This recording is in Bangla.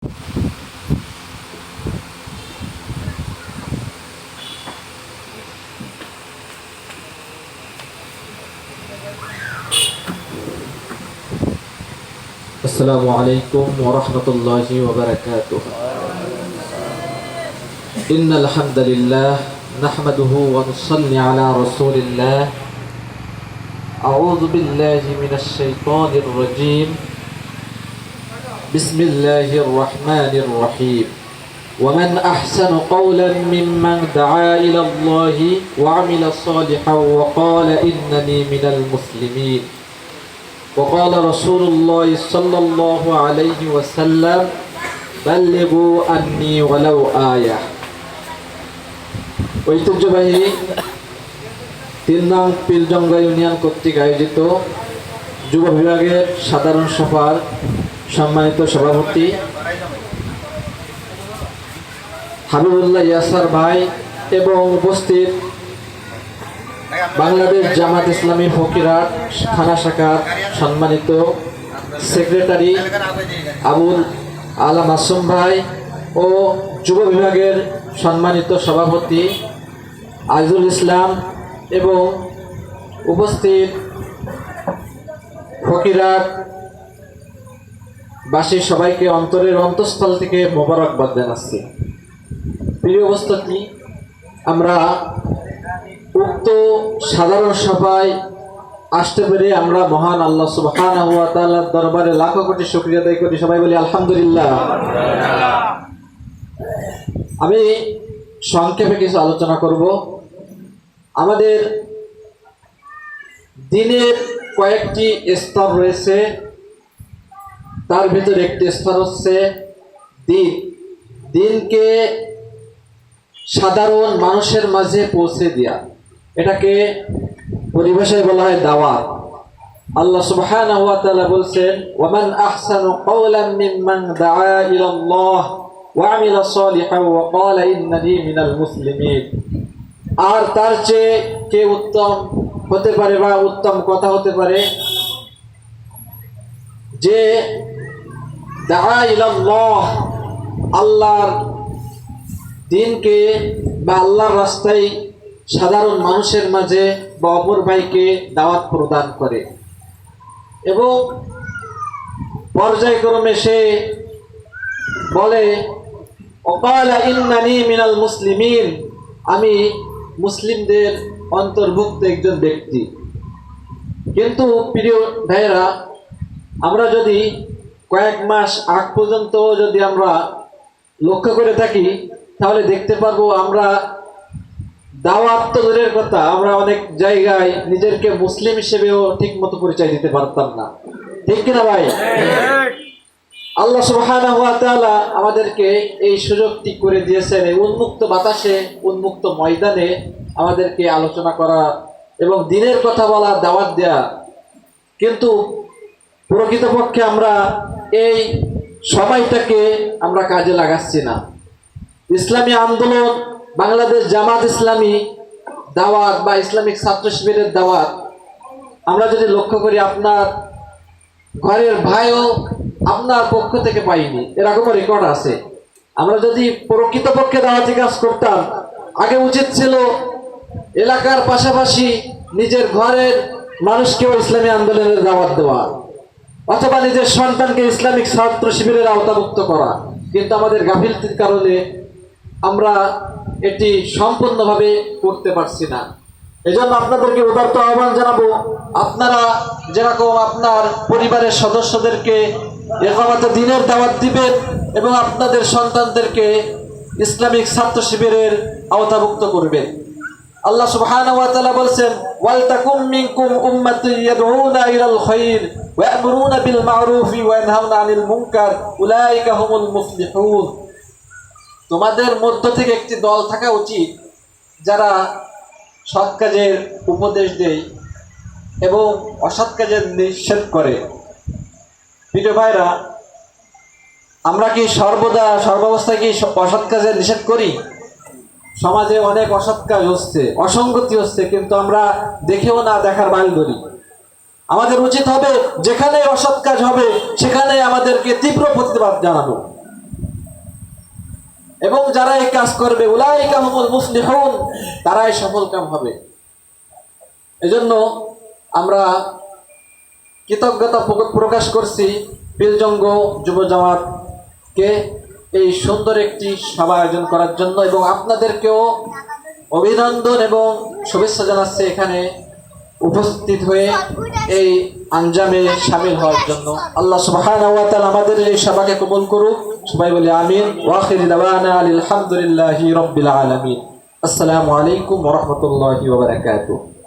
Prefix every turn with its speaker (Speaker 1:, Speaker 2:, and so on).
Speaker 1: السلام عليكم ورحمة الله وبركاته. إن الحمد لله نحمده ونصلي على رسول الله. أعوذ بالله من الشيطان الرجيم. بسم الله الرحمن الرحيم ومن أحسن قولا ممن دعا إلى الله وعمل صالحا وقال إنني من المسلمين وقال رسول الله صلى الله عليه وسلم بلغوا عني ولو آية ঐতিহ্যবাহী তিন নং পিলজঙ্গা ইউনিয়ন কর্তৃক আয়োজিত যুব বিভাগের সাধারণ সভার সম্মানিত সভাপতি হাবিবুল্লাহ ইয়াসার ভাই এবং উপস্থিত বাংলাদেশ জামাত ইসলামী ফকিরাট থানা শাখার সম্মানিত সেক্রেটারি আবুল আলা মাসুম ভাই ও যুব বিভাগের সম্মানিত সভাপতি আজুল ইসলাম এবং উপস্থিত ফকিরাট বাসী সবাইকে অন্তরের অন্তঃস্থল থেকে মোবারকবাদ জানাচ্ছি। প্রিয় অবস্থাটি আমরা উক্ত সাধারণ সভায় আসতে পেরে আমরা মহান আল্লাহ সুবহান দরবারে লাখো কোটি শুক্রিয়া আদায় করি। সবাই বলি আলহামদুলিল্লাহ। আমি সংক্ষেপে কিছু আলোচনা করব। আমাদের দিনের কয়েকটি স্তর রয়েছে। তার ভিতরে একটি স্তর হচ্ছে দিন। দিনকে সাধারণ মানুষের মাঝে পৌঁছে দেওয়া এটাকে পরিভাষায় বলা হয় দাওয়াত। আল্লাহ সুবহানাহু ওয়া তাআলা বলছেন, ওয়ামান আহসানু কাওলাম মিম্মান দাআ ইলা আল্লাহ ওয়া আমিলা সালিহান ওয়া ক্বালা ইন্নানি মিনাল মুসলিমিন। আর তার চেয়ে কে উত্তম হতে পারে বা উত্তম কথা হতে পারে, যে আল্লাহর দিনকে বা আল্লাহর রাস্তায় সাধারণ মানুষের মাঝে বা অপর ভাইকে দাওয়াত প্রদান করে। এবং পর্যায়ক্রমে সে বলে মিনাল মুসলিমিন আমি মুসলিমদের অন্তর্ভুক্ত একজন ব্যক্তি। কিন্তু প্রিয় ভাইয়েরা, আমরা যদি কয়েক মাস আগ পর্যন্ত যদি আমরা লক্ষ্য করে থাকি, তাহলে দেখতে পারব আমরা দাওয়াত তো দূরের কথা, আমরা অনেক জায়গায় নিজেকে মুসলিম হিসেবেও ঠিক মতো পরিচয় দিতে পারতাম না। ঠিক কিনা ভাই? আল্লাহ সুবহানাহু ওয়া তাআলা আমাদেরকে এই সুযোগটি করে দিয়েছেন, এই উন্মুক্ত বাতাসে, উন্মুক্ত ময়দানে আমাদেরকে আলোচনা করা এবং দিনের কথা বলা, দাওয়াত দেয়া। কিন্তু প্রকৃতপক্ষে আমরা এই সময়টাকে আমরা কাজে লাগাচ্ছি না। ইসলামী আন্দোলন, বাংলাদেশ জামাত ইসলামী দাওয়াত বা ইসলামিক ছাত্র শিবিরের দাওয়াত, আমরা যদি লক্ষ্য করি আপনার ঘরের ভাইও আপনার পক্ষ থেকে পাইনি এরকমও রেকর্ড আছে। আমরা যদি প্রকৃতপক্ষে দাওয়াতি কাজ করতাম, আগে উচিত ছিল এলাকার পাশাপাশি নিজের ঘরের মানুষকেও ইসলামী আন্দোলনের দাওয়াত দেওয়া। অথবা নিজের সন্তানকে ইসলামিক ছাত্র শিবিরের আওতাভুক্ত করা। কিন্তু আমাদের গাফিলতির কারণে আমরা এটি সম্পূর্ণভাবে করতে পারছি না। এজন্য আপনাদেরকে উদার্ত আহ্বান জানাব, আপনারা যেরকম আপনার পরিবারের সদস্যদেরকে একামতে দিনের দাওয়াত দিবেন এবং আপনাদের সন্তানদেরকে ইসলামিক ছাত্র শিবিরের আওতাভুক্ত করবেন। আল্লাহ সুবহানাহু ওয়া তাআলা বলেন ওয়াল তাকুম মিনকুম উম্মাতুন ইয়াদউনা ইলাল খায়র ওয়া ইয়ামুরুনা বিল মা'রুফি ওয়া ইয়ানহাউনা আনিল মুনকার, উলাইকা হুমুল মুফলিহুন। তোমাদের মধ্য থেকে একটি দল থাকা উচিত, যারা সৎ কাজের উপদেশ দেয় এবং অসৎ কাজের নিষেধ করে। প্রিয় ভাইরা, আমরা কি সর্বদা, সর্বাবস্থায় কি অসৎ কাজের নিষেধ করি? সমাজে অনেক অসৎ কাজ হচ্ছে, অসঙ্গতি হচ্ছে, কিন্তু আমরা দেখেও না, দেখার বাইল করি। আমাদের উচিত হবে, যেখানে অসৎ কাজ হবে, সেখানে আমাদেরকে তীব্র প্রতিবাদ জানাব এবং যারা এই কাজ করবে, উলাইকা হুমুল মুফলিহুন, তারাই সফল কাম হবে। এজন্য আমরা কৃতজ্ঞতা প্রকাশ করছি বিলজঙ্গ যুব জামাতকে। এই সুন্দর একটি সভা আয়োজন করার জন্য এবং আপনাদেরকেও অভিনন্দন এবং শুভেচ্ছা জানাচ্ছে এখানে উপস্থিত হয়ে এই আঞ্জামে সামিল হওয়ার জন্য। আল্লাহ সুবহানাহু আমাদের এই সভাকে কবুল করুক। সবাই বলি আমিন। আলহামদুলিল্লাহি রাব্বিল আলামিন। আসসালামু আলাইকুম রাহমাতুল্লাহি বারাকাতুহু।